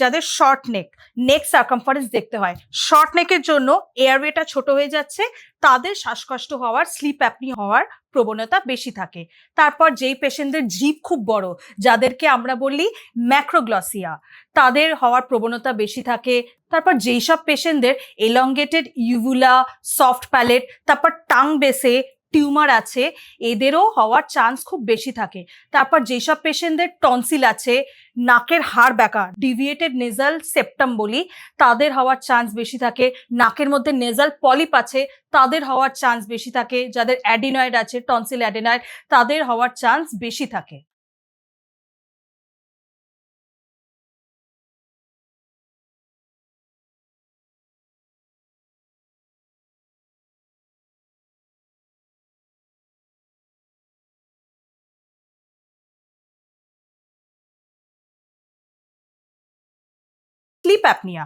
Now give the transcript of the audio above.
যাদের শর্ট নেক নেক সার্কামফারেন্স দেখতে হয়। শর্ট নেকের জন্য এয়ারওয়েটা ছোট হয়ে যাচ্ছে, তাদের শ্বাসকষ্ট হওয়ার স্লিপ অ্যাপনি হওয়ার প্রবণতা বেশি থাকে। তারপর যেই পেশেন্টদের জিভ খুব বড়, যাদেরকে আমরা বলি ম্যাক্রোগ্লসিয়া তাদের হওয়ার প্রবণতা বেশি থাকে। তারপর যেই সব পেশেন্টদের এলঙ্গেটেড ইউভুলা সফট প্যালেট তারপর টাং বেসে টিউমার আছে, এদেরও হওয়ার চান্স খুব বেশি থাকে। তারপর যেসব পেশেন্টদের টনসিল আছে, নাকের হাড় ব্যাকা ডিভিয়েটেড নেজাল সেপ্টাম বলি, তাদের হওয়ার চান্স বেশি থাকে। নাকের মধ্যে নেজাল পলিপ আছে, তাদের হওয়ার চান্স বেশি থাকে। যাদের অ্যাডিনয়েড আছে টনসিল অ্যাডিনয়েড তাদের হওয়ার চান্স বেশি থাকে। Slip apnea